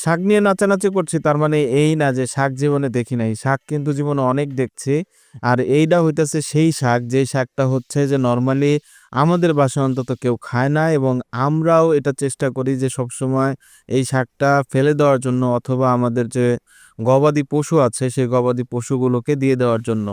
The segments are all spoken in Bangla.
শাক নিয়ে নাচানাচি করছি, তার মানে এই না যে শাক জীবনে দেখি নাই। শাক কিন্তু জীবনে অনেক দেখছি। আর এইটা হইতেছে সেই শাক, যে শাকটা হচ্ছে যে নর্মালি আমাদের বাসায় অন্তত কেউ খায় না এবং আমরাও এটা চেষ্টা করি যে সবসময় এই শাকটা ফেলে দেওয়ার জন্য অথবা আমাদের যে গবাদি পশু আছে, সেই গবাদি পশুগুলোকে দিয়ে দেওয়ার জন্য।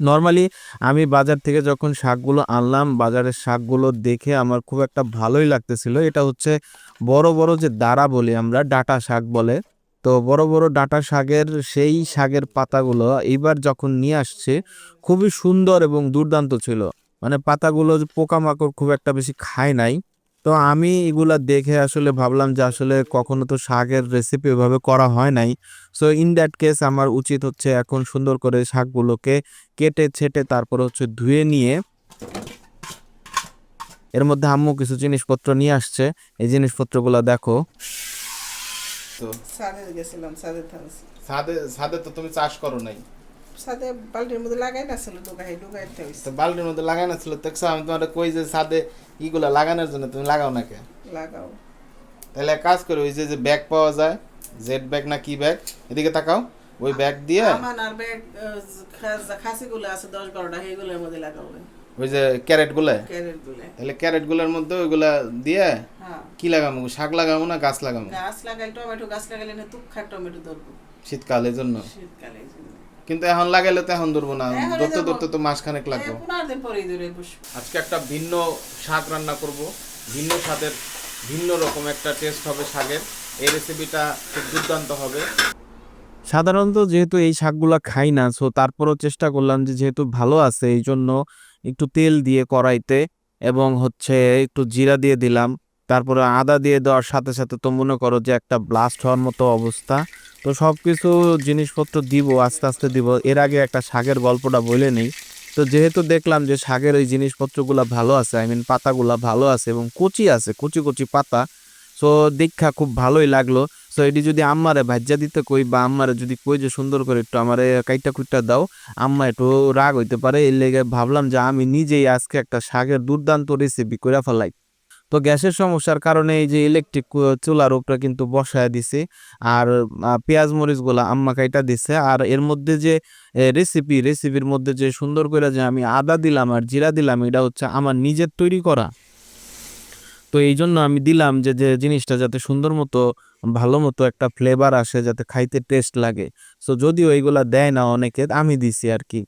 নর্মালি আমি বাজার থেকে যখন শাকগুলো আনলাম, বাজারের শাকগুলো দেখে আমার খুব একটা ভালোই লাগতেছিল। এটা হচ্ছে বড় বড় যে দাঁড়া বলি আমরা, ডাঁটা শাক বলে। তো বড় বড় ডাঁটা শাকের সেই শাকের পাতাগুলো এইবার যখন নিয়ে আসছে, খুবই সুন্দর এবং দুর্দান্ত ছিল। মানে পাতাগুলো পোকামাকড় খুব একটা বেশি খায় নাই। তো আমি এগুলা দেখে আসলে ভাবলাম যে আসলে কখনো তো শাকের রেসিপি ওইভাবে করা হয় নাই। সো ইন দ্যাট কেস আমার উচিত হচ্ছে এখন সুন্দর করে শাকগুলোকে কেটে ছেটে তারপর হচ্ছে ধুয়ে নিয়ে এর মধ্যে আম্মু কিছু জিনিসপত্র নিয়ে আসছে। এই জিনিসপত্রগুলো দেখো। তো ছাদে গেছিলাম ছাদে ছাদে তো তুমি চাষ করো নাই। বালতির মধ্যে লাগাই না ছিল থাকছি তো মধ্যে লাগানো ছিল। দেখছ আমি তোমার কই যে ইগুলা লাগানোর জন্য তুমি লাগাও না কে? লাগাও। তাহলে কাজ করো ওই যে যে ব্যাগ পাওয়া যায় জেড ব্যাগ না কি ব্যাগ এদিকে তাকাও ওই ব্যাগ দিয়ে আমার আর ব্যাগ খাসি গুলো আছে দশ বারোটা সেইগুলোর মধ্যে লাগাবো ওই যে ক্যারেটগুলা ক্যারেটগুলো তাহলে ক্যারেটগুলার মধ্যে ওইগুলা দিয়ে হ্যাঁ। কি লাগাবো শাক লাগাবো না গাছ লাগাবো গাছ লাগাই টমেটো গাছ লাগাইলে না তুক্ষার টমেটো ধরবো। শীতকালের জন্য শীতকালে এই জন্য। কিন্তু এখন লাগাইলে তো এখন ধরবো না। ধরতে। ধরতে তো লাগবে। পরেই ধরে বসবো আজকে একটা ভিন্ন শাক রান্না করব। ভিন্ন স্বাদের ভিন্ন রকম একটা টেস্ট হবে শাকের। এই রেসিপিটা খুব দুর্দান্ত হবে। সাধারণত যেহেতু এই শাকগুলা খাই না সো তারপরও চেষ্টা করলাম যে যেহেতু ভালো আছে এই জন্য একটু তেল দিয়ে কড়াইতে এবং হচ্ছে একটু জিরা দিয়ে দিলাম। তারপরে আদা দিয়ে দেওয়ার সাথে সাথে তো মনে করো যে একটা ব্লাস্ট হওয়ার মতো অবস্থা। তো সব কিছু জিনিসপত্র দিব, আস্তে আস্তে দিব। এর আগে একটা শাকের গল্পটা বলে নেই। তো যেহেতু দেখলাম যে শাকের ওই জিনিসপত্রগুলো ভালো আছে আই মিন পাতাগুলা ভালো আছে এবং কচি আছে, কচি কচি পাতা সো দীক্ষা খুব ভালোই লাগল। সো এটি যদি আম্মারে ভাজ্যা দিতে কই বা আম্মারে যদি কই যে সুন্দর করে একটু আমারে কাইটা কুইটা দাও, আম্মা একটু রাগ হইতে পারে। এর লেগে ভাবলাম যে আমি নিজেই আজকে একটা শাকের দুর্দান্ত রেসিপি করে ফেলাই। তো গ্যাসের সমস্যার কারণে এই যে ইলেকট্রিক চুলার উপরে কিন্তু বসায় দিছে। আর পেঁয়াজ মরিচগুলা আম্মা কাইটা দিছে। আর এর মধ্যে যে রেসিপি রেসিপির মধ্যে যে সুন্দর করে যে আমি আদা দিলাম আর জিরা দিলাম, এটা হচ্ছে আমার নিজের তৈরি করা। তো এই জন্য আমি দিলাম যে যে জিনিসটা যাতে সুন্দর মতো, ভালো মতো একটা ফ্লেভার আসে, যাতে খাইতে টেস্ট লাগে। সো যদিও এইগুলা দেয় না অনেকে, আমি দিছি আর কি।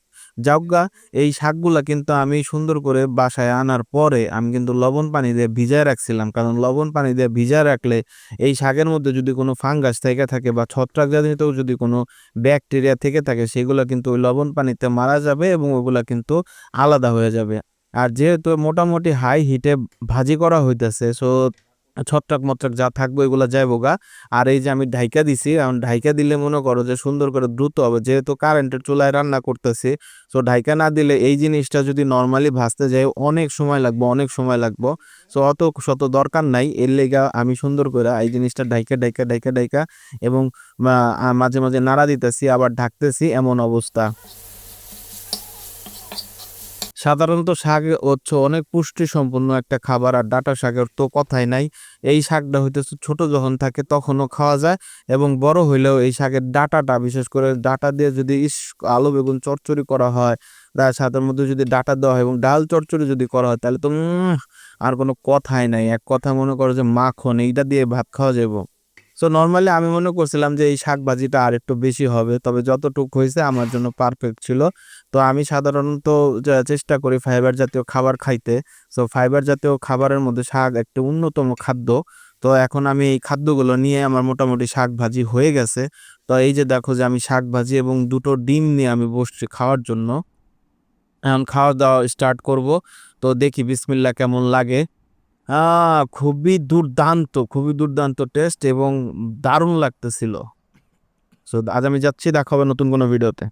যাওগা, এই শাকগুলা কিন্তু আমি সুন্দর করে বাসায় আনার পরে আমি কিন্তু লবণ পানি দিয়ে ভিজায় রাখছিলাম। কারণ লবণ পানি দিয়ে ভিজায় রাখলে এই শাকের মধ্যে যদি কোনো ফাঙ্গাস থেকে থাকে বা ছত্রাক জাতীয় যদি কোনো ব্যাকটেরিয়া থেকে থাকে, সেগুলো কিন্তু ওই লবণ পানিতে মারা যাবে এবং ওগুলা কিন্তু আলাদা হয়ে যাবে। আর যেহেতু মোটামুটি হাই হিটে ভাজি করা হইতেছে সো ছত্রাক মত্রাক যা থাকবে ওইগুলো যাইবো গা। আর এই যে আমি ঢাইকা দিছি, এখন ঢাইকা দিলে মনে করো যে সুন্দর করে দ্রুত হবে, যেহেতু কারেন্টের চুলায় রান্না করতেছি সো ঢাইকা না দিলে এই জিনিসটা যদি নর্মালি ভাজতে যাই, অনেক সময় লাগবে, অনেক সময় লাগবে। সো অত শত দরকার নাই, এর লেগা আমি সুন্দর করে এই জিনিসটা ঢাইকা ঢাইকা ঢাইকা ঢাইকা এবং মাঝে মাঝে নাড়া দিতেছি, আবার ঢাকতেছি, এমন অবস্থা। সাধারণত শাক হচ্ছে অনেক পুষ্টি সম্পন্ন একটা খাবার আর ডাঁটা শাকের তো কথাই নাই। এই শাকটা হইতেছে ছোট যখন থাকে তখনও খাওয়া যায় এবং বড় হইলেও এই শাকের ডাঁটাটা, বিশেষ করে ডাটা দিয়ে যদি ইস, আলু, বেগুন চচ্চড়ি করা হয় তার সাথে মধ্যে যদি ডাটা দেওয়া হয় এবং ডাল চচ্চড়ি যদি করা হয়, তাহলে তো আর কোনো কথাই নাই। এক কথা মনে করো যে মাখন, এইটা দিয়ে ভাত খাওয়া যাব সো নর্মালি আমি মনে করছিলাম যে এই শাক ভাজিটা আর একটু বেশি হবে, তবে যতটুকু হয়েছে আমার জন্য পারফেক্ট ছিল। তো আমি সাধারণত চেষ্টা করি ফাইবার জাতীয় খাবার খাইতে। সো ফাইবার জাতীয় খাবারের মধ্যে শাক একটি অন্যতম খাদ্য। তো এখন আমি এই খাদ্যগুলো নিয়ে আমার মোটামুটি শাক ভাজি হয়ে গেছে। তো এই যে দেখো যে আমি শাক ভাজি এবং দুটো ডিম নিয়ে আমি বসছি খাওয়ার জন্য। এখন খাওয়া দাওয়া স্টার্ট করব। তো দেখি বিসমিল্লা কেমন লাগে। খুবই দুর্দান্ত খুবই দুর্দান্ত টেস্ট এবং দারুণ লাগতেছিল। সো আজ আমি যাচ্ছি, দেখা হবে নতুন কোনো ভিডিওতে